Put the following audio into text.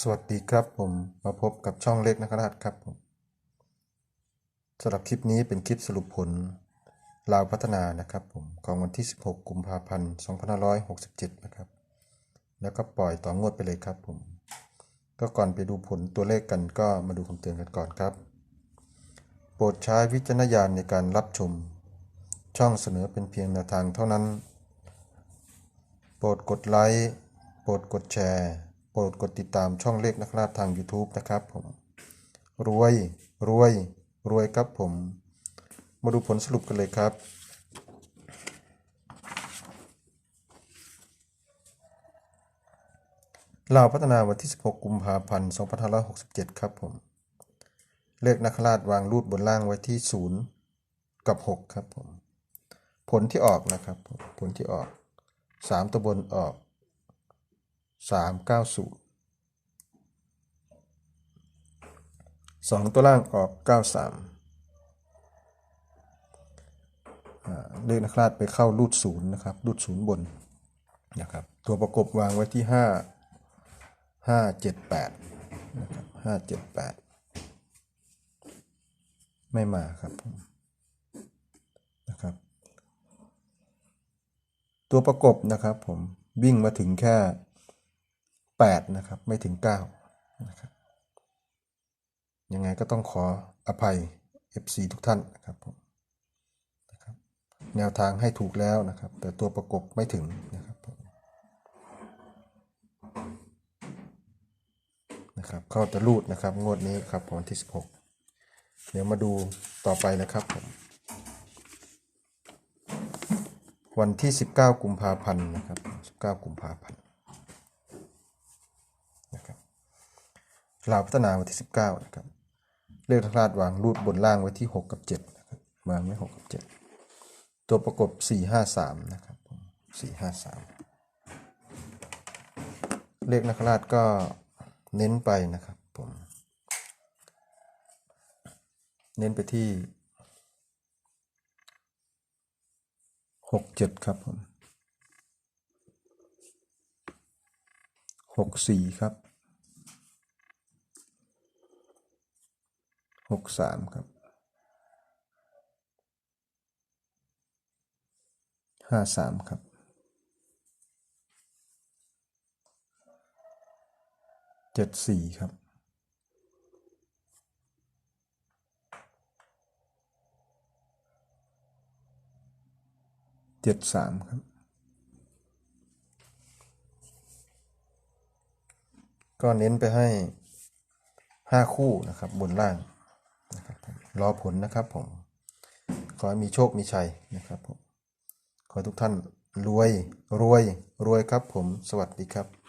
สวัสดีครับผมมาพบกับช่องเล็กนักราชครับผมสำหรับคลิปนี้เป็นคลิปสรุปผลลาวพัฒนานะครับผมของวันที่ 16 กุมภาพันธ์ 2567 นะครับ แล้วก็ปล่อยต่องวดไปเลยครับผม ก็ก่อนไปดูผลตัวเลขกันก็มาดูคำเตือนกันก่อนครับ โปรดใช้วิจารณญาณในการรับชม ช่องเสนอเป็นเพียงแนวทางเท่านั้น โปรดกดไลค์โปรดกดแชร์ โปรดกดติดตามช่องเลขนักล่าทาง YouTube นะครับผม รวยรวยรวยครับผม มาดูผลสรุปกันเลยครับ ลาวพัฒนาวันที่ 16 กุมภาพันธ์ 2567 ครับผม เลขนักราชวางรูดบนล่างไว้ที่ 0 กับ 6 ครับผม ผลที่ออกนะครับผมผลที่ออก 3 ตัวบนออก 390 2 ตัวล่างออก 93อ่าเลขนักราชไปเข้ารูดศูนย์นะครับรูดศูนย์บนนะครับตัวประกบวางไว้ที่ 5 578นะครับ578 ไม่มาครับนะครับ ตัวประกบนะครับผมวิ่งมาถึงแค่ 8 นะครับ ไม่ถึง9นะครับยังไงก็ต้องขออภัย FC ทุกท่านนะครับผมนะครับแนวทางให้ถูกแล้วนะครับ แต่ตัวประกบไม่ถึงนะครับผมนะครับเข้าตะลูดนะครับงวดนี้ครับวันที่ 16 เดี๋ยวมาดูต่อไปนะครับผมวันที่ 19 กุมภาพันธ์นะครับ 19 กุมภาพันธ์นะครับ ลาวพัฒนาวันที่ 19 นะครับ เลขทราดวางรูดบนล่างไว้ที่ 6 กับ7นะครับวางไว้6กับ 7 ตัวประกบ 453 นะครับผม453 เลขนักราชก็เน้นไปนะครับผม เน้นไปที่หกเจ็ดครับผมหกสี่ครับ หกสามครับห้าสามครับเจ็ดสี่ครับเจ็ดสามครับ ก็เน้นไปให้ห้าคู่นะครับบนล่าง รอผลนะครับผม ขอให้มีโชคมีชัยนะครับผม ขอทุกท่านรวยรวยรวยครับผม สวัสดีครับ